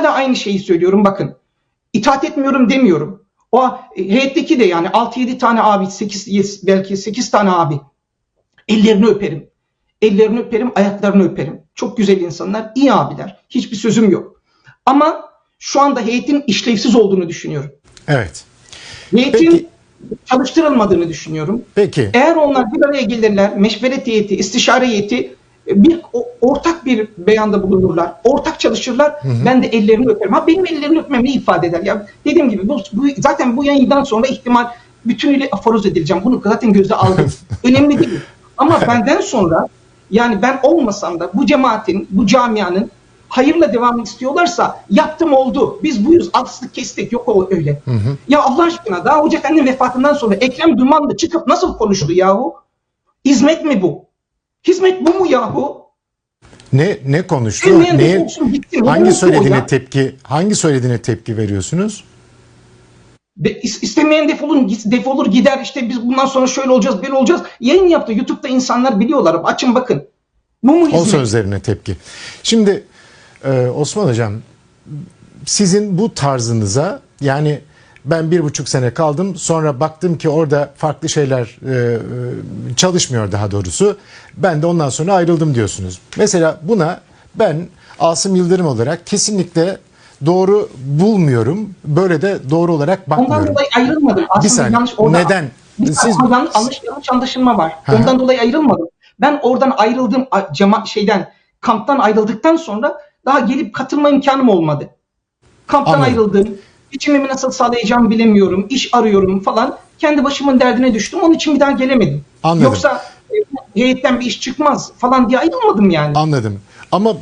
Hala aynı şeyi söylüyorum bakın. İtaat etmiyorum demiyorum. O e, heyetteki de yani 6-7 tane abi, 8 belki 8 tane abi. Ellerini öperim. Ellerini öperim, ayaklarını öperim. Çok güzel insanlar, iyi abiler. Hiçbir sözüm yok. Ama şu anda heyetin işlevsiz olduğunu düşünüyorum. Evet. Heyetin Peki. çalıştırılmadığını düşünüyorum. Peki. Eğer onlar bir araya gelirler, meşveret heyeti, istişare heyeti bir ortak bir beyanda bulunurlar, ortak çalışırlar. Ben de ellerini öperim. Ha benim ellerini öpmem ne ifade eder? Ya dediğim gibi bu, bu zaten bu yayından sonra ihtimal bütünüyle aforoz edileceğim. Bunu zaten göze aldım. Önemli değil. Ama benden sonra yani ben olmasam da bu cemaatin, bu camianın hayırla devam istiyorlarsa yaptım oldu. Biz buyuz aslı kestik yok o öyle. Ya Allah aşkına daha Hoca Efendi'nin vefatından sonra Ekrem Dumanlı çıkıp nasıl konuştu yahu? Hizmet mi bu? Hizmet bu mu yahu? Ne ne konuştu? Bilmeyen de Neye, olsun. Ne hangi o söylediğine tepki hangi söylediğine tepki veriyorsunuz? De, is- istemeyen defolun, defolur gider işte biz bundan sonra şöyle olacağız böyle olacağız. Yayın yaptı YouTube'da insanlar biliyorlar. Açın bakın. Bu mu O hizmet? sözlerine tepki. Şimdi e, Osman Hocam sizin bu tarzınıza yani ben bir buçuk sene kaldım sonra baktım ki orada farklı şeyler e, e, çalışmıyor daha doğrusu. Ben de ondan sonra ayrıldım diyorsunuz. Mesela buna ben Asım Yıldırım olarak kesinlikle doğru bulmuyorum. Böyle de doğru olarak Ondan bakmıyorum. dolayı ayrılmadım. Aslında saniye. yanlış orada Neden? Bir Siz- yanlış, yanlış, yanlış anlaşılma var. Hı. Ondan dolayı ayrılmadım. Ben oradan ayrıldım cema şeyden kamptan ayrıldıktan sonra daha gelip katılma imkanım olmadı. Kamptan Anladım. ayrıldım. Geçimimi nasıl sağlayacağımı bilemiyorum. iş arıyorum falan. Kendi başımın derdine düştüm. Onun için bir daha gelemedim. Anladım. Yoksa e, heyetten bir iş çıkmaz falan diye ayrılmadım yani. Anladım. Ama